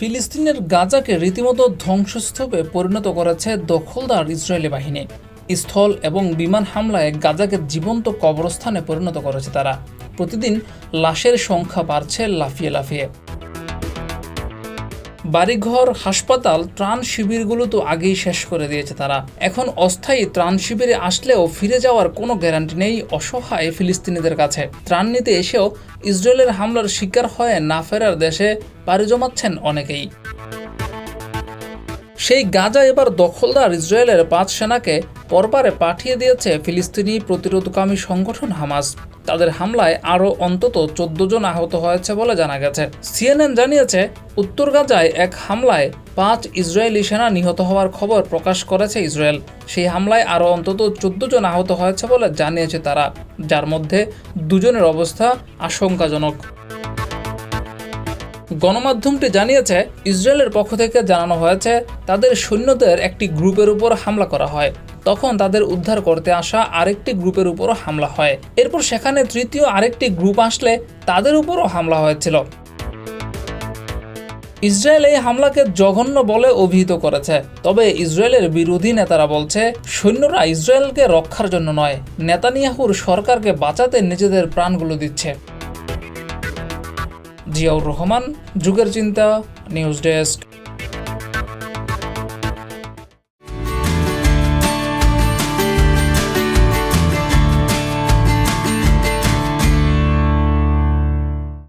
ফিলিস্তিনের গাজাকে রীতিমতো ধ্বংসস্তূপে পরিণত করেছে দখলদার ইসরায়েলি বাহিনী। স্থল এবং বিমান হামলায় গাজাকে জীবন্ত কবরস্থানে পরিণত করেছে তারা। প্রতিদিন লাশের সংখ্যা বাড়ছে লাফিয়ে লাফিয়ে। বাড়িঘর, হাসপাতাল, ত্রাণ শিবিরগুলো তো আগেই শেষ করে দিয়েছে তারা। এখন অস্থায়ী ত্রাণ শিবিরে আসলেও ফিরে যাওয়ার কোনো গ্যারান্টি নেই অসহায় ফিলিস্তিনিদের কাছে। ত্রাণ নিতে এসেও ইসরায়েলের হামলার শিকার হয়ে না ফেরার দেশে পাড়ি জমাচ্ছেন অনেকেই। সেই গাজা এবার দখলদার ইসরায়েলের পাঁচ সেনাকে পরপারে পাঠিয়ে দিয়েছে ফিলিস্তিনি প্রতিরোধকামী সংগঠন হামাস। তাদের হামলায় আরও অন্তত চোদ্দ জন আহত হয়েছে বলে জানা গেছে। সিএনএন জানিয়েছে, উত্তর গাজায় এক হামলায় পাঁচ ইসরায়েলি সেনা নিহত হওয়ার খবর প্রকাশ করেছে ইসরায়েল। সেই হামলায় আরও অন্তত চোদ্দ জন আহত হয়েছে বলে জানিয়েছে তারা, যার মধ্যে দুজনের অবস্থা আশঙ্কাজনক। গণমাধ্যমটি জানিয়েছে, ইসরায়েলের পক্ষ থেকে জানানো হয়েছে, তাদের সৈন্যদের একটি গ্রুপের উপর হামলা করা হয়। তখন তাদের উদ্ধার করতে আসা আরেকটি গ্রুপের উপরও হামলা হয়। এরপর সেখানে তৃতীয় আরেকটি গ্রুপ আসলে তাদের উপরও হামলা হয়েছিল। ইসরায়েল এই হামলাকে জঘন্য বলে অভিহিত করেছে। তবে ইসরায়েলের বিরোধী নেতারা বলছে, সৈন্যরা ইসরায়েলকে রক্ষার জন্য নয়, নেতানিয়াহুর সরকারকে বাঁচাতে নিজেদের প্রাণগুলো দিচ্ছে। জিয়াউর রহমান যুগের চিন্তা নিউজ ডেস্ক।